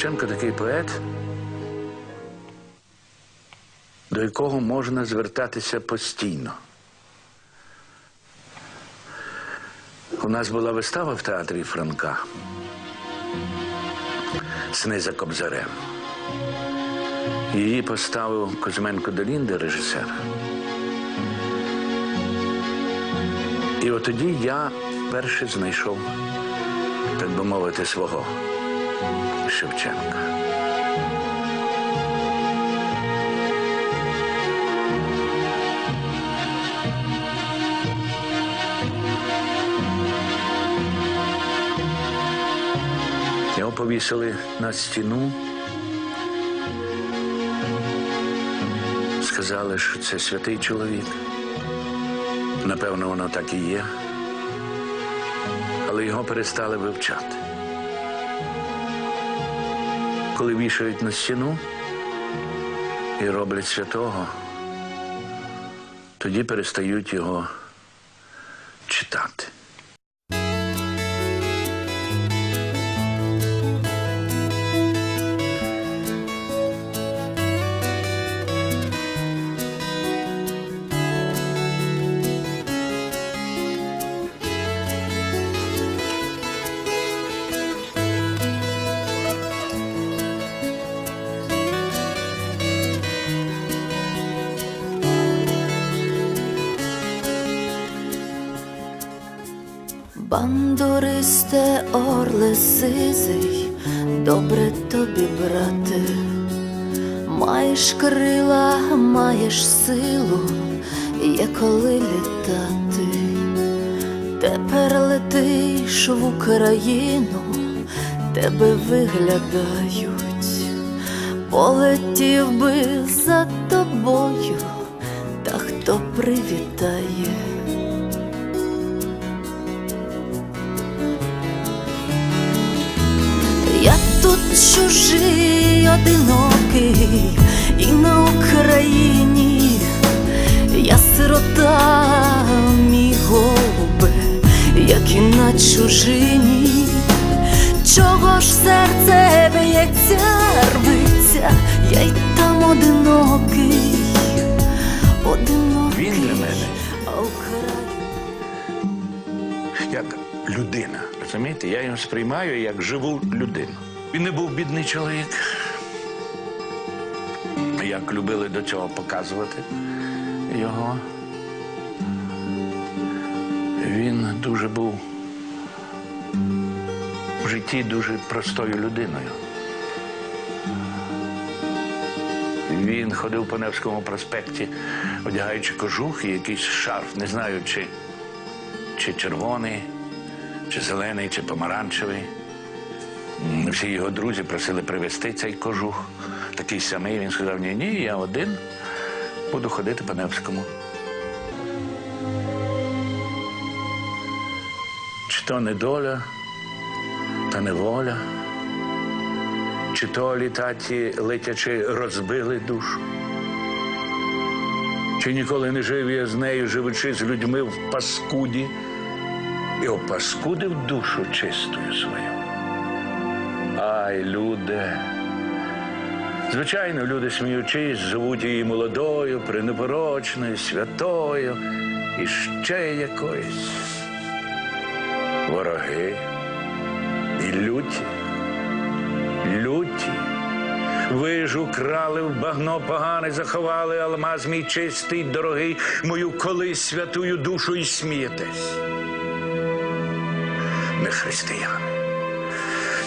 Шевченко такий поет, до якого можна звертатися постійно. У нас була вистава в театрі Франка Сни за Кобзарем. Її поставив Козьменко Делінде, режисер. І от тоді я перше знайшов, так би мовити, свого Шевченка. Його повісили на стіну. Сказали, що це святий чоловік. Напевно, воно так і є. Але його перестали вивчати. Коли вішають на стіну і роблять святого, тоді перестають його читати. Бандуристе, орле сизий, добре тобі, брате, маєш крила, маєш силу, є коли літати. Тепер летиш в Україну, тебе виглядають, полетів би за тобою, та хто привітає. Чужий, одинокий, і на Україні я сирота, мій голубе, як і на чужині. Чого ж серце б'ється, рвиться, я й там одинокий, одинокий, Він для мене як людина. Розумієте? Я його сприймаю як живу людину. Він не був бідний чоловік. Як любили до цього показувати його. Він дуже був в житті дуже простою людиною. Він ходив по Невському проспекті, одягаючи кожух і якийсь шарф, не знаю, чи чи червоний, чи зелений, чи помаранчевий. Всі його друзі просили привезти цей кожух, такий самий. Він сказав: ні, ні, я один буду ходити по Невському. Чи то не доля, та не воля, чи то літаті летячи розбили душу. Чи ніколи не жив я з нею, живучи з людьми в паскуді, і опаскудив душу чистою свою. Ай, люди. Звичайно, люди, сміючись, звуть її молодою, пренепорочною, святою і ще якоюсь. Вороги і люті, люті. Ви ж украли в багно погане, заховали алмаз мій чистий, дорогий, мою колись святую душу і смієтесь. Не християни.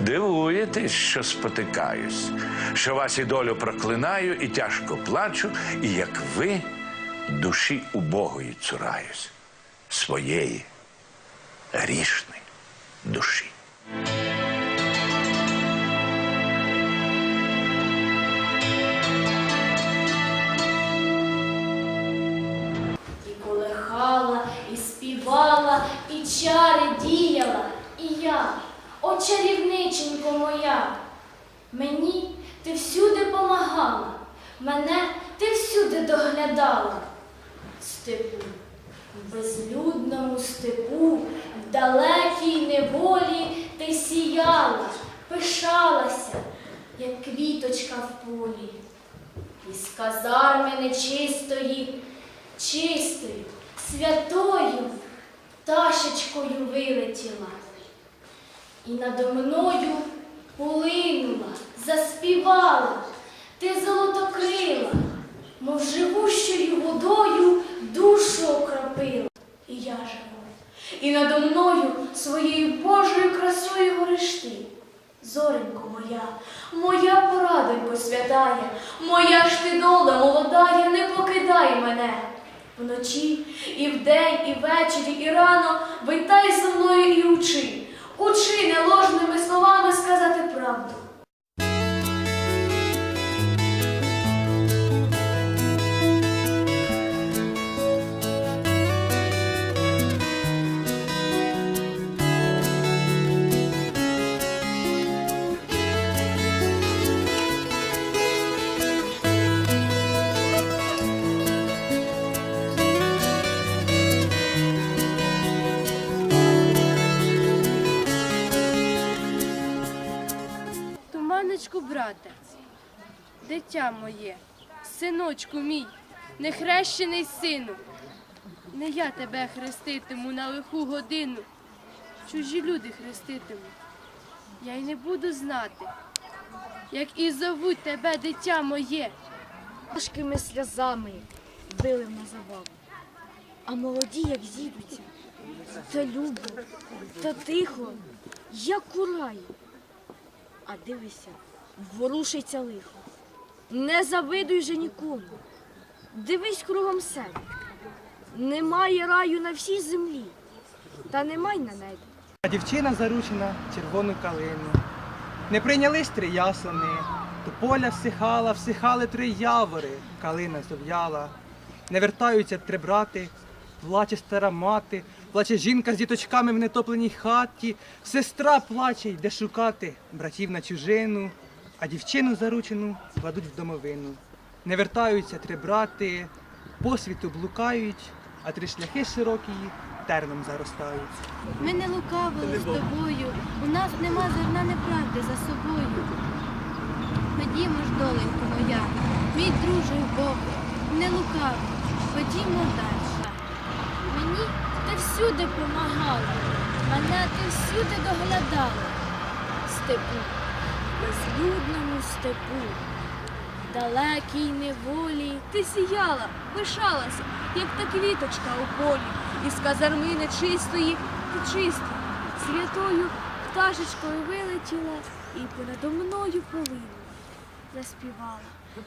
Дивуєтесь, що спотикаюсь, що вас і долю проклинаю, і тяжко плачу, і як ви душі убогої цураюсь, своєї грішної душі. Мені ти всюди помагала, мене ти всюди доглядала. Степу, в безлюдному степу, в далекій неволі ти сіяла, пишалася, як квіточка в полі. Із казарми нечистої, чистою, святою пташечкою вилетіла. І надо мною полинула, заспівала, ти золотокрила, мов живущою водою душу окропила. І я живу. І надо мною своєю Божою красою гориш ти. Зоренько моя, моя порадонько святая, моя ж ти доля молодая, не покидай мене. Вночі, і вдень, і ввечері, і рано витай зі мною і учи. Учи неложними словами сказати правду. Брате, дитя моє, синочку мій, нехрещений сину, не я тебе хреститиму на лиху годину, чужі люди хреститимуть. Я й не буду знати, як і зовуть тебе, дитя моє. Важкими сльозами били на забаву. А молоді, як зійдуться, та любо, та тихо, як у раю. А дивися, ворушиться лихо. Не завидуй же нікому. Дивись кругом себе. Немає раю на всій землі, та немає на небі. Дівчина заручена червону калину. Не прийнялись три ясени, то поля всихала, всихали три явори, калина зов'яла. Не вертаються три брати, плаче стара мати, плаче жінка з діточками в нетопленій хаті, сестра плаче, йде шукати братів на чужину, а дівчину заручену кладуть в домовину. Не вертаються три брати, по світу блукають, а три шляхи широкі терном заростають. Ми не лукавили з тобою, у нас нема зерна неправди за собою. Ходімо ж, доленько моя, мій друже Бог, не лукав, ходімо далі. Мені ти всюди помагала, мене ти всюди доглядала. Степу, в безлюдному степу, далекій неволі ти сіяла, пишалася, як та квіточка у полі, із казарми нечистої ти чиста, святою пташечкою вилетіла і понадо мною полинула. Заспівала,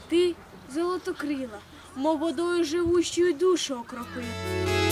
ти золотокрила, мов водою живущою душу окропила.